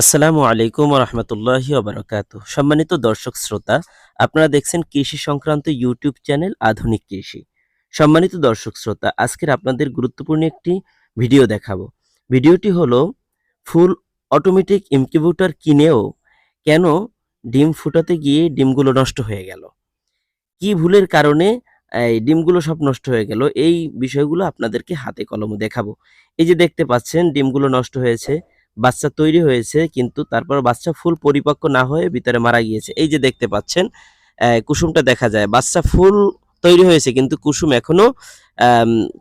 আসসালামু আলাইকুম রহমতুল্লাহি ওবরাকাত সম্মানিত দর্শক শ্রোতা, আপনারা দেখছেন কৃষি সংক্রান্ত ইউটিউব চ্যানেল আধুনিক কৃষি। সম্মানিত দর্শক শ্রোতা, আজকের আপনাদের গুরুত্বপূর্ণ একটি ভিডিও দেখাবো। ভিডিওটি হলো, ফুল অটোমেটিক ইনকিউবেটর কিনেও কেন ডিম ফুটাতে গিয়ে ডিমগুলো নষ্ট হয়ে গেল? কি ভুলের কারণে, এই ডিমগুলো সব নষ্ট হয়ে গেল? এই বিষয়গুলো আপনাদেরকে হাতে কলমে দেখাবো। এই যে দেখতে পাচ্ছেন, ডিমগুলো নষ্ট হয়েছে। বাচ্চা তৈরি হয়েছে, কিন্তু তারপর বাচ্চা ফুল পরিপক্ক না হয়ে ভিতরে মারা গিয়েছে। এই যে দেখতে পাচ্ছেন কুসুমটা দেখা যায়। বাচ্চা ফুল তৈরি হয়েছে, কিন্তু কুসুম এখনও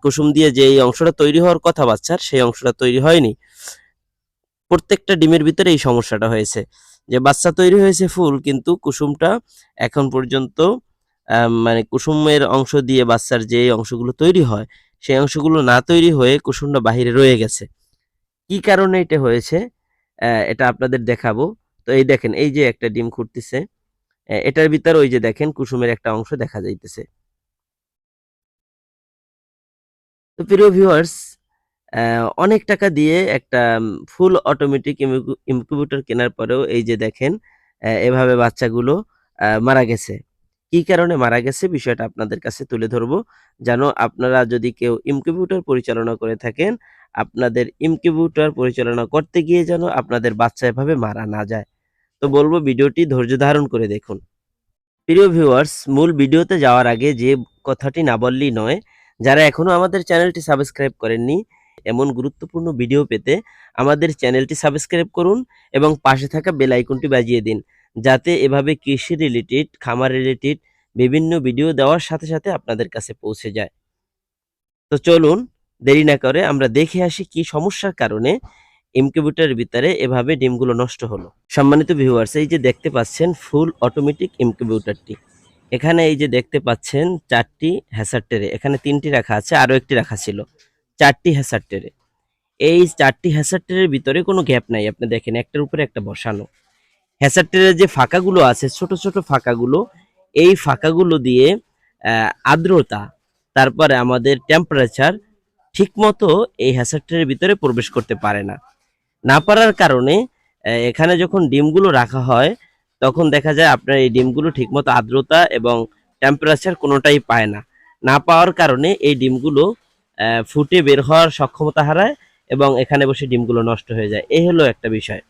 কুসুম দিয়ে যে এই অংশটা তৈরি হওয়ার কথা বাচ্চার, সেই অংশটা তৈরি হয়নি। প্রত্যেকটা ডিমের ভিতরে এই সমস্যাটা হয়েছে। যে বাচ্চা তৈরি হয়েছে ফুল, কিন্তু কুসুমটা এখন পর্যন্ত মানে কুসুমের অংশ দিয়ে বাচ্চার যে অংশগুলো তৈরি হয়, সেই অংশগুলো না তৈরি হয়ে কুসুমটা বাহিরে রয়ে গেছে। কি কারণে এটা হয়েছে? এটা আপনাদের দেখাবো। তো এই দেখেন, এই যে একটা ডিম খুঁড়তেছে এটার ভিতর ওই যে দেখেন, কুসুমের একটা অংশ দেখা যাইতেছে। তো প্রিয় ভিউয়ার্স অনেক টাকা দিয়ে একটা ফুল অটোমেটিক ইনকিউবেটর কেনার পরেও এই যে দেখেন এভাবে বাচ্চাগুলো মারা গেছে। কি কারণে মারা গেছে বিষয়টা আপনাদের কাছে তুলে ধরবো। যেন আপনারা যদি কেউ ইনকিউবেটর পরিচালনা করে থাকেন আপনাদের ইনকিউবেটর পরিচালনা করতে গিয়ে যেন আপনাদের বাচ্চা এভাবে মারা না যায়। তো বলব ভিডিওটি ধৈর্য ধারণ করে দেখুন। প্রিয় ভিউয়ার্স মূল ভিডিওতে যাওয়ার আগে যে কথাটি না বললেই নয়, যারা এখনও আমাদের চ্যানেলটি সাবস্ক্রাইব করেননি, এমন গুরুত্বপূর্ণ ভিডিও পেতে আমাদের চ্যানেলটি সাবস্ক্রাইব করুন এবং পাশে থাকা বেল আইকনটি বাজিয়ে দিন, যাতে এভাবে কৃষি রিলেটেড খামার রিলেটেড বিভিন্ন ভিডিও দেওয়ার সাথে সাথে আপনাদের কাছে পৌঁছে যায়। তো চলুন দেরি না করে আমরা দেখে আসি কি সমস্যার কারণে ইনকিউবেটরের ভিতরে এভাবে ডিমগুলো নষ্ট হলো। সম্মানিত ভিউয়ার্স, এই যে দেখতে পাচ্ছেন ফুল অটোমেটিক ইনকিউবেটরটি। এখানে এই যে দেখতে পাচ্ছেন চারটি হ্যাসার ট্রে, এখানে তিনটি রাখা আছে, আরও একটি রাখা ছিল, চারটি হ্যাসার ট্রে। এই চারটি হ্যাসার ট্রের ভিতরে কোনো গ্যাপ নাই, আপনি দেখেন একটার উপরে একটা বসানো। হ্যাসার ট্রের যে ফাঁকাগুলো আছে, ছোট ছোট ফাঁকাগুলো, এই ফাঁকাগুলো দিয়ে আর্দ্রতা, তারপরে আমাদের টেম্পারেচার ঠিকমতো এই হ্যাসারটের ভিতরে প্রবেশ করতে পারে না। না পারার কারণে এখানে যখন ডিমগুলো রাখা হয়, তখন দেখা যায় আপনার এই ডিমগুলো ঠিকমতো আর্দ্রতা এবং টেম্পারেচার কোনোটাই পায় না। না পাওয়ার কারণে এই ডিমগুলো ফুটে বের হওয়ার সক্ষমতা হারায় এবং এখানে বসে ডিমগুলো নষ্ট হয়ে যায়। এই হলো একটা বিষয়।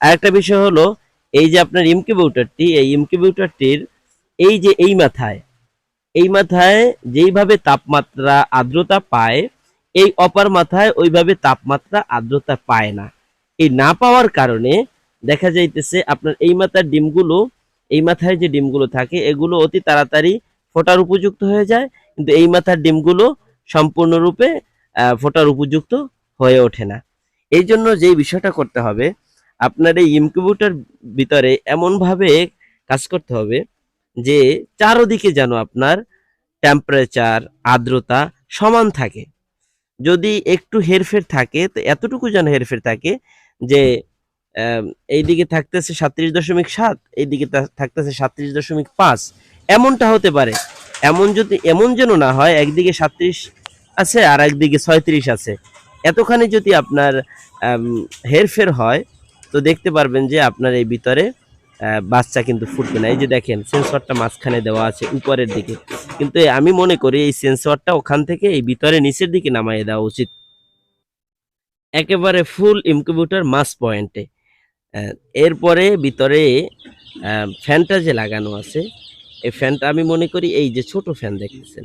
আরেকটা বিষয় হলো, এই যে আপনার ইনকিউবেটরটি, এই ইনকিউবেটরটির এই যে এই মাথায় এই মাথায় যেইভাবে তাপমাত্রা, আর্দ্রতা পায় এই অপার মাথায় ওইভাবে তাপমাত্রা আর্দ্রতা পায় না। এই না পাওয়ার কারণে দেখা যাইতেছে আপনার এই মাথার ডিমগুলো, এই মাথায় যে ডিমগুলো থাকে, এগুলো অতি তাড়াতাড়ি ফোটার উপযুক্ত হয়ে যায়, কিন্তু এই মাথার ডিমগুলো সম্পূর্ণরূপে ফোটার উপযুক্ত হয়ে ওঠে না। এই জন্য যেই বিষয়টা করতে হবে, আপনার এই ইনকিউবেটর ভিতরে এমনভাবে কাজ করতে হবে যে চারোদিকে যেন আপনার টেম্পারেচার আর্দ্রতা সমান থাকে। যদি একটু হেরফের থাকে, তো এতটুকু যেন হেরফের থাকে যে এইদিকে থাকতেছে সাত্রিশ দশমিক সাত, এইদিকে থাকতেছে সাত্রিশ দশমিক পাঁচ। এমনটা হতে পারে। এমন যদি, এমন যেন না হয়, একদিকে সাত্রিশ আছে আর একদিকে ছয়ত্রিশ আছে। এতখানি যদি আপনার হেরফের হয়, তো দেখতে পারবেন যে আপনার এই ভিতরে বাচ্চা কিন্তু ফুটবে না। এই যে দেখেন সেন্সরটা মাঝখানে দেওয়া আছে, উপরের দিকে। কিন্তু আমি মনে করি এই সেন্সরটা ওখান থেকে এই ভিতরে নিচের দিকে নামাইয়ে দেওয়া উচিত। একেবারে ফুল ইনকিউবেটর মাস পয়েন্টে এরপরে ভিতরে ফ্যানটা যে লাগানো আছে, এই ফ্যানটা আমি মনে করি এই যে ছোট ফ্যান দেখতেছেন।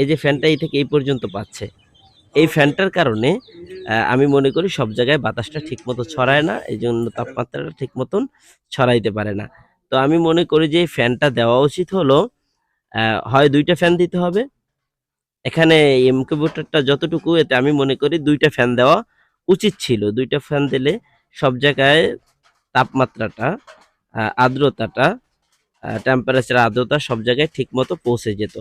এই যে ফ্যানটা এই থেকে এই পর্যন্ত পাচ্ছে। এই ফ্যানটার কারণে আমি মনে করি সব জায়গায় বাতাসটা ঠিকমতো ছড়ায় না, এই জন্য তাপমাত্রাটা ঠিক মতন ছড়াইতে পারে না। তো আমি মনে করি যে এই ফ্যানটা দেওয়া উচিত হলো হয় দুইটা ফ্যান দিতে হবে। এখানে ইনকিউবেটরটা যতটুকু, এতে আমি মনে করি দুইটা ফ্যান দেওয়া উচিত ছিল। দুইটা ফ্যান দিলে সব জায়গায় তাপমাত্রাটা আর্দ্রতাটা টেম্পারেচার আর্দ্রতা সব জায়গায় ঠিকমতো পৌঁছে যেত।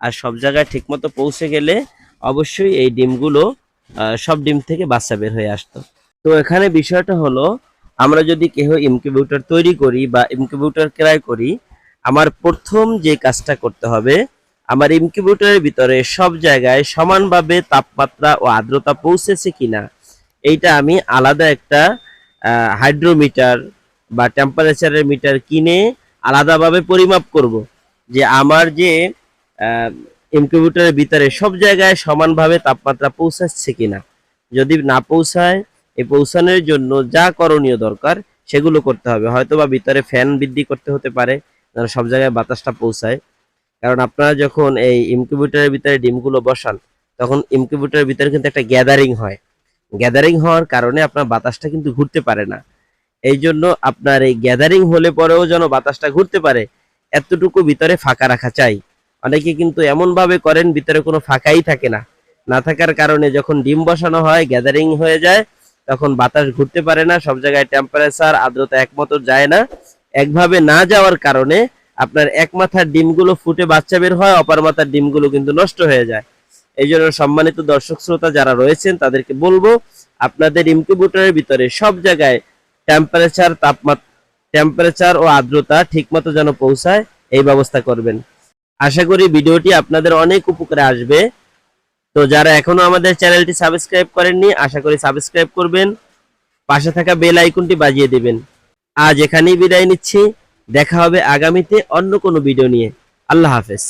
আর সব জায়গায় ঠিকমতো পৌঁছে গেলে অবশ্যই এই ডিমগুলো সব ডিম থেকে বাচ্চা বের হয়ে আসতো। তো এখানে বিষয়টা হলো, আমরা যদি কেউ ইনকিউবেটর তৈরি করি বা ইনকিউবেটর ক্রয় করি, আমার প্রথম যে কাজটা করতে হবে, আমার ইনকিউবেটরের ভিতরে সব জায়গায় সমানভাবে তাপমাত্রা ও আর্দ্রতা পৌঁছেছে কিনা, এইটা আমি আলাদা একটা হাইড্রোমিটার বা টেম্পারেচারের মিটার কিনে আলাদাভাবে পরিমাপ করব। যে আমার যে ইনকিউবেটরের ভিতরে সব জায়গায় সমানভাবে তাপমাত্রা পৌঁছাচ্ছে কিনা। যদি না পৌঁছায়, এই পৌঁছানোর জন্য যা করণীয় দরকার, সেগুলো করতে হবে। হয়তো বা ভিতরে ফ্যান বৃদ্ধি করতে হতে পারে, যেন সব জায়গায় বাতাসটা পৌঁছায়। কারণ আপনারা যখন এই ইনকিউবেটরের ভিতরে ডিমগুলো বসান, তখন ইনকিউবেটরের ভিতরে কিন্তু একটা গ্যাদারিং হয়। গ্যাদারিং হওয়ার কারণে আপনার বাতাসটা কিন্তু ঘুরতে পারে না। এই জন্য আপনার এই গ্যাদারিং হলে পরেও যেন বাতাসটা ঘুরতে পারে, এতটুকু ভিতরে ফাঁকা রাখা চাই। অনেকে কিন্তু এমন ভাবে করেন, ভিতরে কোনো ফাঁকাই থাকে না। না থাকার কারণে যখন ডিম বসানো হয় গ্যাদারিং হয়ে যায়, তখন বাতাস ঘুরতে পারে না, সব জায়গায় টেম্পারেচার আর্দ্রতা একমতো যায় না। একভাবে না যাওয়ার কারণে আপনার এক মাথার ডিমগুলো ফুটে বাচ্চা বের হয়, অপর মাথার ডিমগুলো কিন্তু নষ্ট হয়ে যায়। এই জন্য সম্মানিত দর্শক শ্রোতা যারা রয়েছেন, তাদেরকে বলব, আপনাদের ইনকিউবেটরের ভিতরে সব জায়গায় টেম্পারেচার তাপমাত্রা টেম্পারেচার ও আর্দ্রতা ঠিকমতো যেন পৌঁছায়, এই ব্যবস্থা করবেন। আশা করি ভিডিওটি আপনাদের অনেক উপকারে আসবে। তো যারা এখনও আমাদের চ্যানেলটি সাবস্ক্রাইব করেননি, আশা করি সাবস্ক্রাইব করবেন, পাশে থাকা বেল আইকনটি বাজিয়ে দেবেন। আজ এখানেই বিদায় নিচ্ছি। দেখা হবে আগামীতে অন্য কোনো ভিডিও নিয়ে। আল্লাহ হাফেজ।